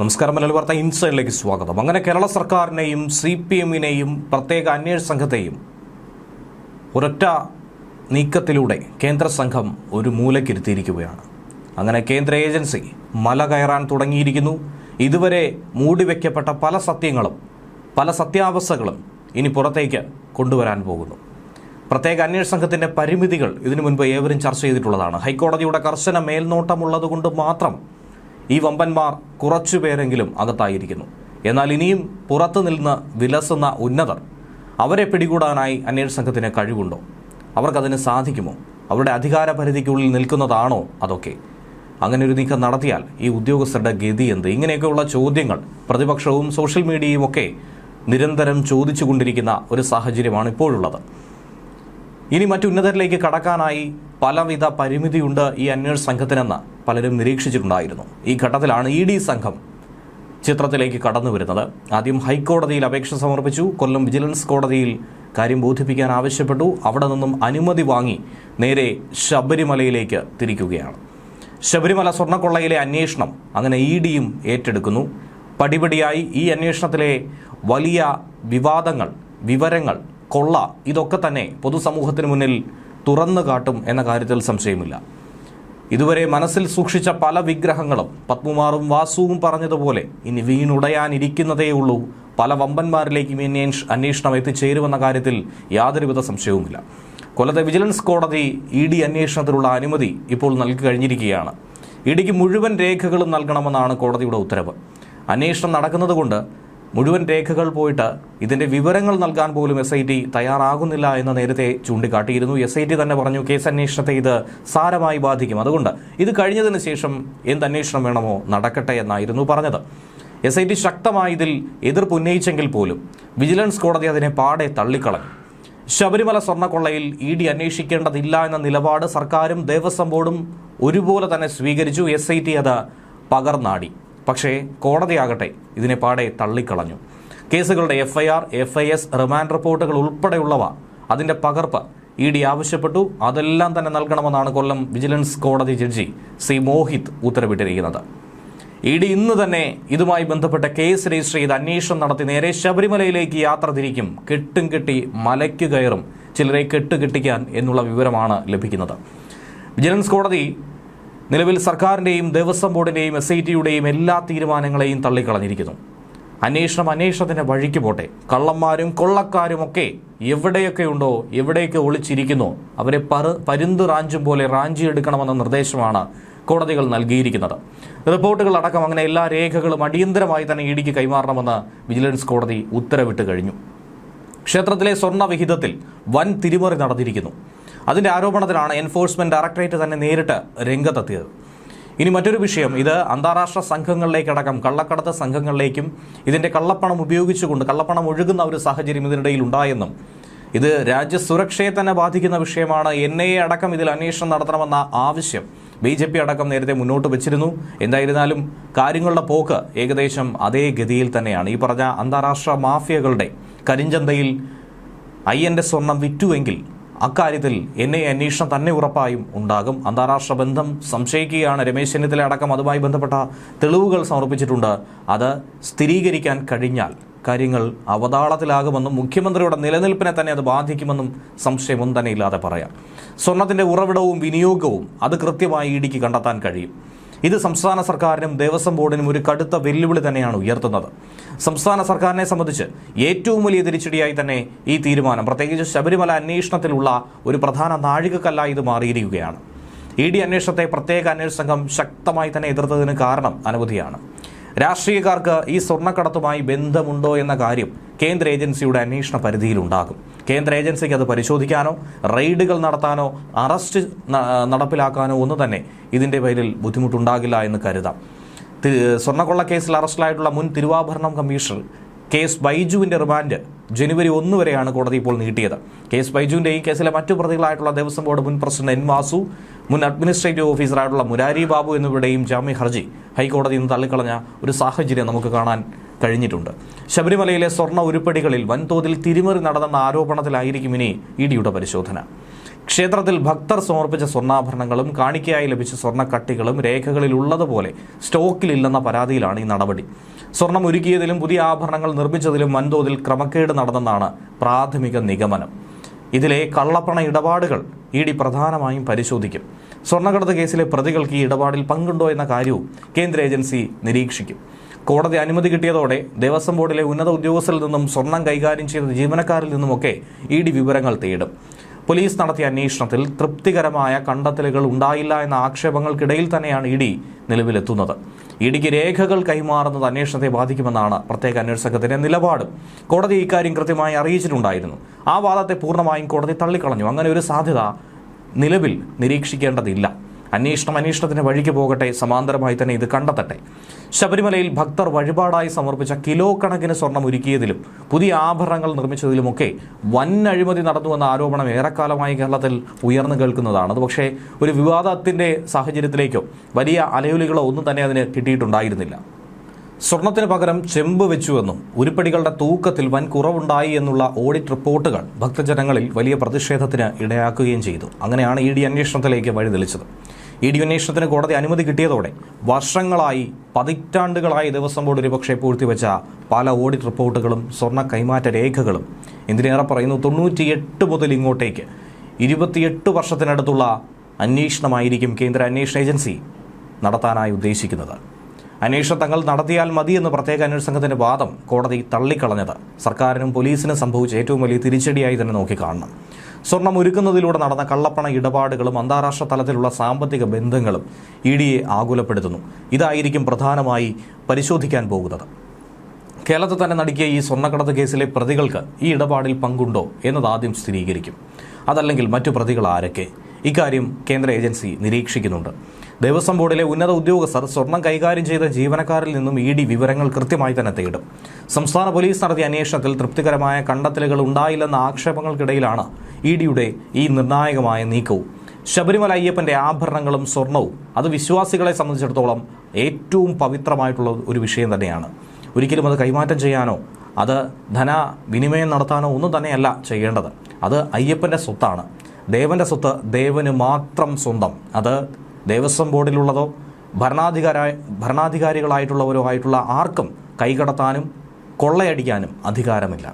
നമസ്കാരം മലയാളി വാർത്ത ഇൻസൈഡിലേക്ക് സ്വാഗതം. അങ്ങനെ കേരള സർക്കാരിനെയും സി പി എമ്മിനെയും പ്രത്യേക അന്വേഷണ സംഘത്തെയും ഒരൊറ്റ നീക്കത്തിലൂടെ കേന്ദ്ര സംഘം ഒരു മൂലക്കിരുത്തിയിരിക്കുകയാണ് അങ്ങനെ കേന്ദ്ര ഏജൻസി മല കയറാൻ തുടങ്ങിയിരിക്കുന്നു. ഇതുവരെ മൂടിവെക്കപ്പെട്ട പല സത്യങ്ങളും പല സത്യാവസ്ഥകളും ഇനി പുറത്തേക്ക് കൊണ്ടുവരാൻ പോകുന്നു. പ്രത്യേക അന്വേഷണ സംഘത്തിന്റെ പരിമിതികൾ ഇതിനു മുൻപ് ഏവരും ചർച്ച ചെയ്തിട്ടുള്ളതാണ്. ഹൈക്കോടതിയുടെ കർശന മേൽനോട്ടമുള്ളതുകൊണ്ട് മാത്രം ഈ വമ്പന്മാർ കുറച്ചുപേരെങ്കിലും അകത്തായിരിക്കുന്നു. എന്നാൽ ഇനിയും പുറത്തു നിന്ന് വിലസുന്ന ഉന്നതർ അവരെ പിടികൂടാനായി അന്വേഷണ സംഘത്തിന് കഴിവുണ്ടോ? അവർക്കതിന് സാധിക്കുമോ? അവരുടെ അധികാര പരിധിക്കുള്ളിൽ നിൽക്കുന്നതാണോ അതൊക്കെ? അങ്ങനെ ഒരു നീക്കം നടത്തിയാൽ ഈ ഉദ്യോഗസ്ഥരുടെ ഗതി എന്ത്? ഇങ്ങനെയൊക്കെയുള്ള ചോദ്യങ്ങൾ പ്രതിപക്ഷവും സോഷ്യൽ മീഡിയയും ഒക്കെ നിരന്തരം ചോദിച്ചുകൊണ്ടിരിക്കുന്ന ഒരു സാഹചര്യമാണ് ഇപ്പോഴുള്ളത്. ഇനി മറ്റുന്നതരിലേക്ക് കടക്കാനായി പലവിധ പരിമിതിയുണ്ട് ഈ അന്വേഷണ സംഘത്തിനെന്ന് പലരും നിരീക്ഷിച്ചിട്ടുണ്ടായിരുന്നു. ഈ ഘട്ടത്തിലാണ് ഇ ഡി സംഘം ചിത്രത്തിലേക്ക് കടന്നു വരുന്നത്. ആദ്യം ഹൈക്കോടതിയിൽ അപേക്ഷ സമർപ്പിച്ചു. കൊല്ലം വിജിലൻസ് കോടതിയിൽ കാര്യം ബോധിപ്പിക്കാൻ ആവശ്യപ്പെട്ടു. അവിടെ നിന്നും അനുമതി വാങ്ങി നേരെ ശബരിമലയിലേക്ക് തിരിക്കുകയാണ്. ശബരിമല സ്വർണക്കൊള്ളയിലെ അന്വേഷണം അങ്ങനെ ഇ ഡിയും ഏറ്റെടുക്കുന്നു. പടിപടിയായി ഈ അന്വേഷണത്തിലെ വലിയ വിവാദങ്ങൾ വിവരങ്ങൾ കൊള്ള ഇതൊക്കെ തന്നെ പൊതുസമൂഹത്തിന് മുന്നിൽ തുറന്നു കാട്ടും എന്ന കാര്യത്തിൽ സംശയമില്ല. ഇതുവരെ മനസ്സിൽ സൂക്ഷിച്ച പല വിഗ്രഹങ്ങളും പത്മുമാറും വാസുവും പറഞ്ഞതുപോലെ ഇനി വീണുടയാനിരിക്കുന്നതേയുള്ളൂ പല വമ്പന്മാരിലേക്കും ഇനി അന്വേഷ- അന്വേഷണം എത്തിച്ചേരുമെന്ന കാര്യത്തിൽ യാതൊരുവിധ സംശയവുമില്ല. കൊല്ലത്തെ വിജിലൻസ് കോടതി ഇ ഡി അന്വേഷണത്തിനുള്ള അനുമതി ഇപ്പോൾ നൽകി കഴിഞ്ഞിരിക്കുകയാണ്. ഇ ഡിക്ക് മുഴുവൻ രേഖകളും നൽകണമെന്നാണ് കോടതിയുടെ ഉത്തരവ്. അന്വേഷണം നടക്കുന്നതുകൊണ്ട് മുഴുവൻ രേഖകൾ പോയിട്ട് ഇതിന്റെ വിവരങ്ങൾ നൽകാൻ പോലും എസ് ഐ ടി തയ്യാറാകുന്നില്ല എന്ന് നേരത്തെ ചൂണ്ടിക്കാട്ടിയിരുന്നു. എസ് ഐ ടി തന്നെ പറഞ്ഞു കേസ് അന്വേഷണത്തെ ഇത് സാരമായി ബാധിക്കും. അതുകൊണ്ട് ഇത് കഴിഞ്ഞതിന് ശേഷം എന്ത് അന്വേഷണം വേണമോ നടക്കട്ടെ എന്നായിരുന്നു പറഞ്ഞത്. എസ് ഐ ടി ശക്തമായി ഇതിൽ എതിർപ്പ് ഉന്നയിച്ചെങ്കിൽ പോലും വിജിലൻസ് കോടതി അതിനെ പാടെ തള്ളിക്കളഞ്ഞു. ശബരിമല സ്വർണക്കൊള്ളയിൽ ഇ ഡി അന്വേഷിക്കേണ്ടതില്ല എന്ന നിലപാട് സർക്കാരും ദേവസ്വം ബോർഡും ഒരുപോലെ തന്നെ സ്വീകരിച്ചു. എസ് ഐ ടി അത് പകർന്നാടി. പക്ഷേ കോടതിയാകട്ടെ ഇതിനെ പാടെ തള്ളിക്കളഞ്ഞു. കേസുകളുടെ FIR F I S remand റിപ്പോർട്ടുകൾ ഉൾപ്പെടെയുള്ളവ അതിന്റെ പകർപ്പ് ഇ ഡി ആവശ്യപ്പെട്ടു. അതെല്ലാം തന്നെ നൽകണമെന്നാണ് കൊല്ലം വിജിലൻസ് കോടതി ജഡ്ജി സി മോഹിത് ഉത്തരവിട്ടിരിക്കുന്നത്. ഇ ഡി ഇന്ന് തന്നെ ഇതുമായി ബന്ധപ്പെട്ട കേസ് രജിസ്റ്റർ ചെയ്ത് അന്വേഷണം നടത്തി നേരെ ശബരിമലയിലേക്ക് യാത്ര തിരിക്കും. കെട്ടും കെട്ടി മലയ്ക്ക് കയറും. ചിലരെ കെട്ടുകെട്ടിക്കാൻ എന്നുള്ള വിവരമാണ് ലഭിക്കുന്നത്. വിജിലൻസ് കോടതി നിലവിൽ സർക്കാരിന്റെയും ദേവസ്വം ബോർഡിന്റെയും എസ് ഐ ടിയുടെയും എല്ലാ തീരുമാനങ്ങളെയും തള്ളിക്കളഞ്ഞിരിക്കുന്നു. അന്വേഷണം അന്വേഷണത്തിന് വഴിക്ക് പോട്ടെ. കള്ളന്മാരും കൊള്ളക്കാരുമൊക്കെ എവിടെയൊക്കെ ഉണ്ടോ എവിടെയൊക്കെ ഒളിച്ചിരിക്കുന്നു അവരെ പറ പരുന്ത് റാഞ്ചും പോലെ റാഞ്ചിയെടുക്കണമെന്ന നിർദ്ദേശമാണ് കോടതികൾ നൽകിയിരിക്കുന്നത്. റിപ്പോർട്ടുകൾ അടക്കം അങ്ങനെ എല്ലാ രേഖകളും അടിയന്തരമായി തന്നെ ഇടിക്ക് കൈമാറണമെന്ന് വിജിലൻസ് കോടതി ഉത്തരവിട്ട് കഴിഞ്ഞു. ക്ഷേത്രത്തിലെ സ്വർണ വിഹിതത്തിൽ വൻ തിരിമറി നടന്നിരിക്കുന്നു. അതിന്റെ ആരോപണത്തിലാണ് എൻഫോഴ്സ്മെന്റ് ഡയറക്ടറേറ്റ് തന്നെ നേരിട്ട് രംഗത്തെത്തിയത്. ഇനി മറ്റൊരു വിഷയം ഇത് അന്താരാഷ്ട്ര സംഘങ്ങളിലേക്കടക്കം കള്ളക്കടത്ത് സംഘങ്ങളിലേക്കും ഇതിന്റെ കള്ളപ്പണം ഉപയോഗിച്ചുകൊണ്ട് കള്ളപ്പണം ഒഴുകുന്ന ഒരു സാഹചര്യം ഇതിനിടയിൽ ഉണ്ടായെന്നും ഇത് രാജ്യസുരക്ഷയെ തന്നെ ബാധിക്കുന്ന വിഷയമാണ് എൻ ഐ എ അടക്കം ഇതിൽ അന്വേഷണം നടത്തണമെന്ന ആവശ്യം ബി ജെ പി അടക്കം നേരത്തെ മുന്നോട്ട് വെച്ചിരുന്നു. എന്തായിരുന്നാലും കാര്യങ്ങളുടെ പോക്ക് ഏകദേശം അതേ ഗതിയിൽ തന്നെയാണ്. ഈ പറഞ്ഞ അന്താരാഷ്ട്ര മാഫിയകളുടെ കരിഞ്ചന്തയിൽ അയ്യന്റെ സ്വർണം വിറ്റുവെങ്കിൽ അക്കാര്യത്തിൽ എൻ എന്നെ അന്വേഷണം തന്നെ ഉറപ്പായും ഉണ്ടാകും. അന്താരാഷ്ട്ര ബന്ധം സംശയിക്കുകയാണ്. രമേശ് ചെന്നിത്തല അടക്കം അതുമായി ബന്ധപ്പെട്ട തെളിവുകൾ സമർപ്പിച്ചിട്ടുണ്ട്. അത് സ്ഥിരീകരിക്കാൻ കഴിഞ്ഞാൽ കാര്യങ്ങൾ അവതാളത്തിലാകുമെന്നും മുഖ്യമന്ത്രിയുടെ നിലനിൽപ്പിനെ തന്നെ അത് ബാധിക്കുമെന്നും സംശയമൊന്നും തന്നെ ഇല്ലാതെ പറയാം. സ്വർണത്തിന്റെ ഉറവിടവും വിനിയോഗവും അത് കൃത്യമായി ഇടിക്ക് കണ്ടെത്താൻ കഴിയും. ഇത് സംസ്ഥാന സർക്കാരിനും ദേവസ്വം ബോർഡിനും ഒരു കടുത്ത വെല്ലുവിളി തന്നെയാണ് ഉയർത്തുന്നത്. സംസ്ഥാന സർക്കാരിനെ സംബന്ധിച്ച് ഏറ്റവും വലിയ തിരിച്ചടിയായി തന്നെ ഈ തീരുമാനം. പ്രത്യേകിച്ച് ശബരിമല അന്വേഷണത്തിലുള്ള ഒരു പ്രധാന നാഴികക്കല്ലായി ഇത് മാറിയിരിക്കുകയാണ്. ഇ ഡി അന്വേഷണത്തെ പ്രത്യേക അന്വേഷണ സംഘം ശക്തമായി തന്നെ എതിർത്തതിന് കാരണം അനവധിയാണ്. രാഷ്ട്രീയക്കാർക്ക് ഈ സ്വർണക്കടത്തുമായി ബന്ധമുണ്ടോ എന്ന കാര്യം കേന്ദ്ര ഏജൻസിയുടെ അന്വേഷണ പരിധിയിലുണ്ടാകും. കേന്ദ്ര ഏജൻസിക്ക് അത് പരിശോധിക്കാനോ റെയ്ഡുകൾ നടത്താനോ അറസ്റ്റ് നടപ്പിലാക്കാനോ ഒന്നും തന്നെ ഇതിന്റെ പേരിൽ ബുദ്ധിമുട്ടുണ്ടാകില്ല എന്ന് കരുതാം. സ്വർണക്കൊള്ള കേസിൽ അറസ്റ്റിലായിട്ടുള്ള മുൻ തിരുവാഭരണം കമ്മീഷണർ കെ എസ് ബൈജുവിന്റെ റിമാൻഡ് ജനുവരി ഒന്ന് വരെയാണ് കോടതി ഇപ്പോൾ നീട്ടിയത്. കേസ് ബൈജുവിന്റെ ഈ കേസിലെ മറ്റു പ്രതികളായിട്ടുള്ള ദേവസ്വം ബോർഡ് മുൻ പ്രസിഡന്റ് എൻ വാസു മുൻ അഡ്മിനിസ്ട്രേറ്റീവ് ഓഫീസറായിട്ടുള്ള മുരാരി ബാബു എന്നിവരുടെയും ജാമ്യ ഹർജി ഹൈക്കോടതി ഇന്ന് തള്ളിക്കളഞ്ഞ ഒരു സാഹചര്യം നമുക്ക് കാണാൻ കഴിഞ്ഞിട്ടുണ്ട്. ശബരിമലയിലെ സ്വർണ ഉരുപ്പടികളിൽ വൻതോതിൽ തിരിമറി നടന്നെന്ന ആരോപണത്തിലായിരിക്കും ഇനി ഇ പരിശോധന. ക്ഷേത്രത്തിൽ ഭക്തർ സമർപ്പിച്ച സ്വർണാഭരണങ്ങളും കാണിക്കയായി ലഭിച്ച സ്വർണക്കട്ടികളും രേഖകളിലുള്ളതുപോലെ സ്റ്റോക്കിലില്ലെന്ന പരാതിയിലാണ് ഈ നടപടി. സ്വർണം ഒരുക്കിയതിലും പുതിയ ആഭരണങ്ങൾ നിർമ്മിച്ചതിലും വൻതോതിൽ ക്രമക്കേട് നടന്നെന്നാണ് പ്രാഥമിക നിഗമനം. ഇതിലെ കള്ളപ്പണ ഇടപാടുകൾ ഇ ഡി പ്രധാനമായും പരിശോധിക്കും. സ്വർണക്കടത്ത് കേസിലെ പ്രതികൾക്ക് ഈ ഇടപാടിൽ പങ്കുണ്ടോ എന്ന കാര്യവും കേന്ദ്ര ഏജൻസി നിരീക്ഷിക്കും. കോടതി അനുമതി കിട്ടിയതോടെ ദേവസ്വം ബോർഡിലെ ഉന്നത ഉദ്യോഗസ്ഥരിൽ നിന്നും സ്വർണം കൈകാര്യം ചെയ്ത ജീവനക്കാരിൽ നിന്നുമൊക്കെ ഇ ഡി വിവരങ്ങൾ തേടും. പോലീസ് നടത്തിയ അന്വേഷണത്തിൽ തൃപ്തികരമായ കണ്ടെത്തലുകൾ ഉണ്ടായില്ല എന്ന ആക്ഷേപങ്ങൾക്കിടയിൽ തന്നെയാണ് ഇ ഡി നിലവിലെത്തുന്നത്. ഇടിക്ക് രേഖകൾ കൈമാറുന്നത് അന്വേഷണത്തെ ബാധിക്കുമെന്നാണ് പ്രത്യേക അന്വേഷണ സംഘത്തിന്റെ നിലപാട്. കോടതി ഇക്കാര്യം കൃത്യമായി അറിയിച്ചിട്ടുണ്ടായിരുന്നു. ആ വാദത്തെ പൂർണമായും കോടതി തള്ളിക്കളഞ്ഞു. അങ്ങനെ ഒരു സാധ്യത നിലവിൽ നിരീക്ഷിക്കേണ്ടതില്ല. അന്വേഷണം അന്വേഷണത്തിന് വഴിക്ക് പോകട്ടെ സമാന്തരമായി തന്നെ ഇത് കണ്ടെത്തട്ടെ. ശബരിമലയിൽ ഭക്തർ വഴിപാടായി സമർപ്പിച്ച കിലോ കണക്കിന് സ്വർണം ഒരുക്കിയതിലും പുതിയ ആഭരണങ്ങൾ നിർമ്മിച്ചതിലുമൊക്കെ വൻ അഴിമതി നടന്നുവെന്ന ആരോപണം ഏറെക്കാലമായി കേരളത്തിൽ ഉയർന്നു കേൾക്കുന്നതാണ്. അത് പക്ഷേ ഒരു വിവാദത്തിന്റെ സാഹചര്യത്തിലേക്കോ വലിയ അലയൊലികളോ ഒന്നും തന്നെ അതിന് കിട്ടിയിട്ടുണ്ടായിരുന്നില്ല. സ്വർണത്തിന് പകരം ചെമ്പ് വെച്ചുവെന്നും ഉരുപ്പടികളുടെ തൂക്കത്തിൽ വൻ കുറവുണ്ടായി എന്നുള്ള ഓഡിറ്റ് റിപ്പോർട്ടുകൾ ഭക്തജനങ്ങളിൽ വലിയ പ്രതിഷേധത്തിന് ഇടയാക്കുകയും ചെയ്തു. അങ്ങനെയാണ് ഇ ഡി അന്വേഷണത്തിലേക്ക് വഴിതെളിച്ചത്. ഇ ഡി അന്വേഷണത്തിന് കോടതി അനുമതി കിട്ടിയതോടെ വർഷങ്ങളായി പതിറ്റാണ്ടുകളായി ദേവസ്വം ബോർഡ് ഒരുപക്ഷെ പൂഴ്ത്തിവെച്ച പല ഓഡിറ്റ് റിപ്പോർട്ടുകളും സ്വർണ കൈമാറ്റ രേഖകളും. എന്തിനേറെ പറയുന്നു തൊണ്ണൂറ്റിയെട്ട് മുതൽ ഇങ്ങോട്ടേക്ക്. ഇരുപത്തിയെട്ട് വർഷത്തിനടുത്തുള്ള അന്വേഷണമായിരിക്കും കേന്ദ്ര അന്വേഷണ ഏജൻസി നടത്താനായി ഉദ്ദേശിക്കുന്നത്. അന്വേഷണം തങ്ങൾ നടത്തിയാൽ മതി മതിയെന്ന് പ്രത്യേക അന്വേഷണ സംഘത്തിന്റെ വാദം കോടതി തള്ളിക്കളഞ്ഞത്. സർക്കാരിനും പോലീസിനും സംഭവിച്ച ഏറ്റവും വലിയ തിരിച്ചടിയായി തന്നെ നോക്കിക്കാണണം. സ്വർണം ഒരുക്കുന്നതിലൂടെ നടന്ന കള്ളപ്പണ ഇടപാടുകളും അന്താരാഷ്ട്ര തലത്തിലുള്ള സാമ്പത്തിക ബന്ധങ്ങളും ഇ ഡിയെ ആകുലപ്പെടുത്തുന്നു. ഇതായിരിക്കും പ്രധാനമായി പരിശോധിക്കാൻ പോകുന്നത്. കേരളത്തിൽ തന്നെ നടുക്കിയ ഈ സ്വർണക്കടത്ത് കേസിലെ പ്രതികൾക്ക് ഈ ഇടപാടിൽ പങ്കുണ്ടോ എന്നത് ആദ്യം സ്ഥിരീകരിക്കും. അതല്ലെങ്കിൽ മറ്റു പ്രതികൾ ആരൊക്കെ? ഇക്കാര്യം കേന്ദ്ര ഏജൻസി നിരീക്ഷിക്കുന്നുണ്ട്. ദേവസ്വം ബോർഡിലെ ഉന്നത ഉദ്യോഗസ്ഥർ സ്വർണം കൈകാര്യം ചെയ്ത ജീവനക്കാരിൽ നിന്നും ഇ ഡി വിവരങ്ങൾ കൃത്യമായി തന്നെ തേടും. സംസ്ഥാന പോലീസ് നടത്തിയ അന്വേഷണത്തിൽ തൃപ്തികരമായ കണ്ടെത്തലുകൾ ഉണ്ടായില്ലെന്ന ആക്ഷേപങ്ങൾക്കിടയിലാണ് ഇ ഡിയുടെ ഈ നിർണായകമായ നീക്കവും. ശബരിമല അയ്യപ്പന്റെ ആഭരണങ്ങളും സ്വർണവും അത് വിശ്വാസികളെ സംബന്ധിച്ചിടത്തോളം ഏറ്റവും പവിത്രമായിട്ടുള്ള ഒരു വിഷയം തന്നെയാണ്. ഒരിക്കലും അത് കൈമാറ്റം ചെയ്യാനോ അത് ധന വിനിമയം നടത്താനോ ഒന്നും തന്നെയല്ല ചെയ്യേണ്ടത്. അത് അയ്യപ്പന്റെ സ്വത്താണ്. ദേവന്റെ സ്വത്ത് ദേവന് മാത്രം സ്വന്തം. അത് ദേവസ്വം ബോർഡിലുള്ളതോ ഭരണാധികാര ഭരണാധികാരികളായിട്ടുള്ളവരോ ആയിട്ടുള്ള ആർക്കും കൈകടത്താനും കൊള്ളയടിക്കാനും അധികാരമില്ല.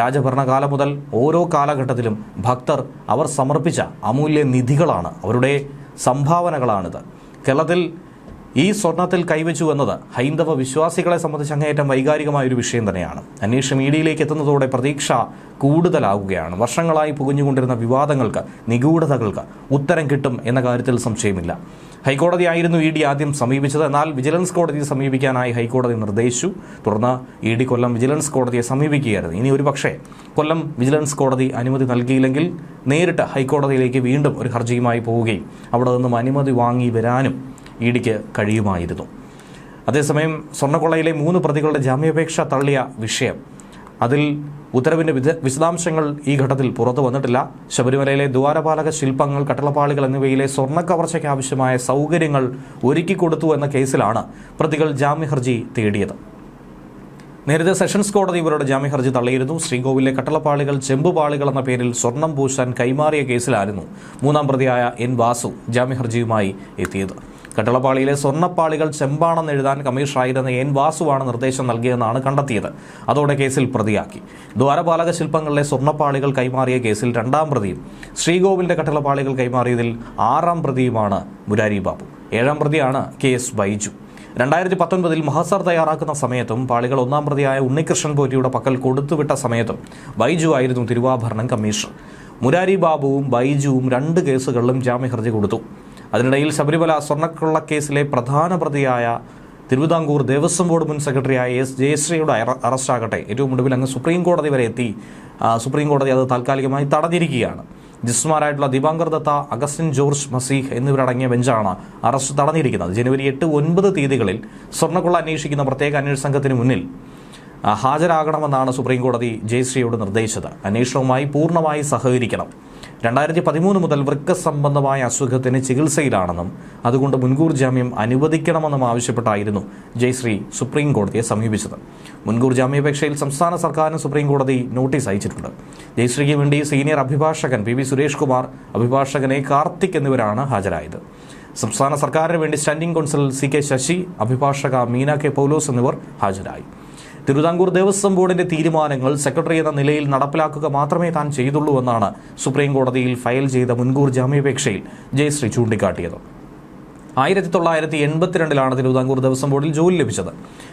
രാജഭരണകാലം മുതൽ ഓരോ കാലഘട്ടത്തിലും ഭക്തർ അവർ സമർപ്പിച്ച അമൂല്യ നിധികളാണ്. അവരുടെ സംഭാവനകളാണിത്. കേരളത്തിൽ ഈ സ്വർണത്തിൽ കൈവച്ചു എന്നത് ഹൈന്ദവ വിശ്വാസികളെ സംബന്ധിച്ച് അങ്ങേയറ്റം വൈകാരികമായ ഒരു വിഷയം തന്നെയാണ്. അന്വേഷണം മീഡിയയിലേക്ക് എത്തുന്നതോടെ പ്രതീക്ഷ കൂടുതലാകുകയാണ് വർഷങ്ങളായി പുകഞ്ഞുകൊണ്ടിരുന്ന വിവാദങ്ങൾക്ക് നിഗൂഢതകൾക്ക് ഉത്തരം കിട്ടും എന്ന കാര്യത്തിൽ സംശയമില്ല. ഹൈക്കോടതിയായിരുന്നു ഇ ഡി ആദ്യം സമീപിച്ചത്. എന്നാൽ വിജിലൻസ് കോടതിയെ സമീപിക്കാനായി ഹൈക്കോടതി നിർദ്ദേശിച്ചു. തുടർന്ന് ഇ ഡി കൊല്ലം വിജിലൻസ് കോടതിയെ സമീപിക്കുകയായിരുന്നു. ഇനി ഒരു പക്ഷേ കൊല്ലം വിജിലൻസ് കോടതി അനുമതി നൽകിയില്ലെങ്കിൽ നേരിട്ട് ഹൈക്കോടതിയിലേക്ക് വീണ്ടും ഒരു ഹർജിയുമായി പോവുകയും അവിടെ നിന്നും അനുമതി വാങ്ങി വരാനും ഇ ഡിക്ക് കഴിയുമായിരുന്നു. അതേസമയം സ്വർണക്കൊള്ളയിലെ മൂന്ന് പ്രതികളുടെ ജാമ്യാപേക്ഷ തള്ളിയ വിഷയം. അതിൽ ഉത്തരവിന്റെ വിശദാംശങ്ങൾ ഈ ഘട്ടത്തിൽ പുറത്തു വന്നിട്ടില്ല. ശബരിമലയിലെ ദ്വാരപാലക ശില്പങ്ങൾ കട്ടളപ്പാളികൾ എന്നിവയിലെ സ്വർണ കവർച്ചയ്ക്ക് ആവശ്യമായ സൗകര്യങ്ങൾ ഒരുക്കിക്കൊടുത്തു എന്ന കേസിലാണ് പ്രതികൾ ജാമ്യഹർജി തേടിയത്. നേരത്തെ സെഷൻസ് കോടതി ഇവരുടെ ജാമ്യഹർജി തള്ളിയിരുന്നു. ശ്രീകോവിലെ കട്ടളപ്പാളികൾ ചെമ്പുപാളികൾ എന്ന പേരിൽ സ്വർണം പൂശാൻ കൈമാറിയ കേസിലായിരുന്നു മൂന്നാം പ്രതിയായ എൻ വാസു ജാമ്യഹർജിയുമായി എത്തിയത്. കട്ടളപ്പാളിയിലെ സ്വർണപ്പാളികൾ ചെമ്പാണെന്ന് എഴുതാൻ കമ്മീഷണറായിരുന്ന എൻ വാസുവാണ് നിർദ്ദേശം നൽകിയതെന്നാണ് കണ്ടെത്തിയത്. അതോടെ കേസിൽ പ്രതിയാക്കി. ദ്വാരപാലക ശില്പങ്ങളിലെ സ്വർണപ്പാളികൾ കൈമാറിയ കേസിൽ രണ്ടാം പ്രതിയും ശ്രീകോവിലിന്റെ കട്ടളപ്പാളികൾ കൈമാറിയതിൽ ആറാം പ്രതിയുമാണ് മുരാരി ബാബു. ഏഴാം പ്രതിയാണ് കെ എസ് ബൈജു. രണ്ടായിരത്തി പത്തൊൻപതിൽ മഹസർ തയ്യാറാക്കുന്ന സമയത്തും പാളികൾ ഒന്നാം പ്രതിയായ ഉണ്ണികൃഷ്ണൻ പോറ്റിയുടെ പക്കൽ കൊടുത്തുവിട്ട സമയത്തും ബൈജു ആയിരുന്നു തിരുവാഭരണം കമ്മീഷണർ. മുരാരി ബാബുവും ബൈജുവും രണ്ട് കേസുകളിലും ജാമ്യഹർജി കൊടുത്തു. അതിനിടയിൽ ശബരിമല സ്വർണക്കൊള്ള കേസിലെ പ്രധാന പ്രതിയായ തിരുവിതാംകൂർ ദേവസ്വം ബോർഡ് മുൻ സെക്രട്ടറിയായ എസ് ജയശ്രീയുടെ അറ- അറസ്റ്റാകട്ടെ. ഏറ്റവും ഒടുവിൽ അങ്ങ് സുപ്രീം കോടതി വരെ എത്തി. സുപ്രീം കോടതി അത് താൽക്കാലികമായി തടഞ്ഞിരിക്കുകയാണ്. ജസ്റ്റിസുമാരായിട്ടുള്ള ദിവാങ്കർ ദത്ത അഗസ്റ്റിൻ ജോർജ് മസീഹ് എന്നിവരടങ്ങിയ ബെഞ്ചാണ് അറസ്റ്റ് തടഞ്ഞിരിക്കുന്നത്. ജനുവരി എട്ട് ഒൻപത് തീയതികളിൽ സ്വർണക്കൊള്ള അന്വേഷിക്കുന്ന പ്രത്യേക അന്വേഷണ സംഘത്തിന് മുന്നിൽ ഹാജരാകണമെന്നാണ് സുപ്രീം കോടതി ജയശ്രീയോട് നിർദ്ദേശിച്ചത്. അന്വേഷണവുമായി പൂർണമായി സഹകരിക്കണം. രണ്ടായിരത്തി പതിമൂന്ന് മുതൽ വൃക്ക സംബന്ധമായ അസുഖത്തിന് ചികിത്സയിലാണെന്നും അതുകൊണ്ട് മുൻകൂർ ജാമ്യം അനുവദിക്കണമെന്നും ആവശ്യപ്പെട്ടായിരുന്നു ജയശ്രീ സുപ്രീം കോടതിയെ സമീപിച്ചത്. മുൻകൂർ ജാമ്യാപേക്ഷയിൽ സംസ്ഥാന സർക്കാരിന് സുപ്രീം കോടതി നോട്ടീസ് അയച്ചിട്ടുണ്ട്. ജയശ്രീക്ക് വേണ്ടി സീനിയർ അഭിഭാഷകൻ പി വി സുരേഷ് കുമാർ അഭിഭാഷകൻ എ കാർത്തിക് എന്നിവരാണ് ഹാജരായത്. സംസ്ഥാന സർക്കാരിന് വേണ്ടി standing counsel C K Sasi അഭിഭാഷക മീന കെ പൗലോസ് എന്നിവർ ഹാജരായി. തിരുവിതാംകൂർ ദേവസ്വം ബോർഡിന്റെ തീരുമാനങ്ങൾ സെക്രട്ടറി എന്ന നിലയിൽ നടപ്പിലാക്കുക മാത്രമേ താൻ ചെയ്തുള്ളൂ എന്നാണ് സുപ്രീം കോടതിയിൽ ഫയൽ ചെയ്ത മുൻകൂർ ജാമ്യാപേക്ഷയിൽ ജയശ്രീ ചൂണ്ടിക്കാട്ടിയത്. ആയിരത്തി തൊള്ളായിരത്തി എൺപത്തിരണ്ടിലാണ് തിരുവിതാംകൂർ ദേവസ്വം ബോർഡിൽ ജോലി ലഭിച്ചത്.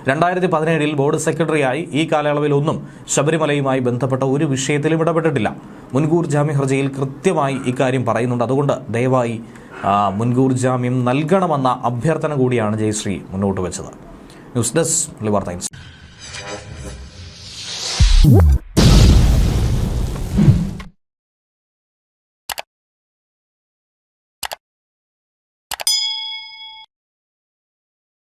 രണ്ടായിരത്തി പതിനേഴിൽ ബോർഡ് സെക്രട്ടറിയായി ഈ കാലയളവിൽ ഒന്നും ശബരിമലയുമായി ബന്ധപ്പെട്ട ഒരു വിഷയത്തിലും ഇടപെട്ടിട്ടില്ല. മുൻകൂർ ജാമ്യ ഹർജിയിൽ കൃത്യമായി ഇക്കാര്യം പറയുന്നുണ്ട്. അതുകൊണ്ട് ദയവായി മുൻകൂർ ജാമ്യം നൽകണമെന്ന അഭ്യർത്ഥന കൂടിയാണ് ജയശ്രീ മുന്നോട്ട് വെച്ചത്. ന്യൂസ് ഡെസ്ക് ലിവർ Whoop!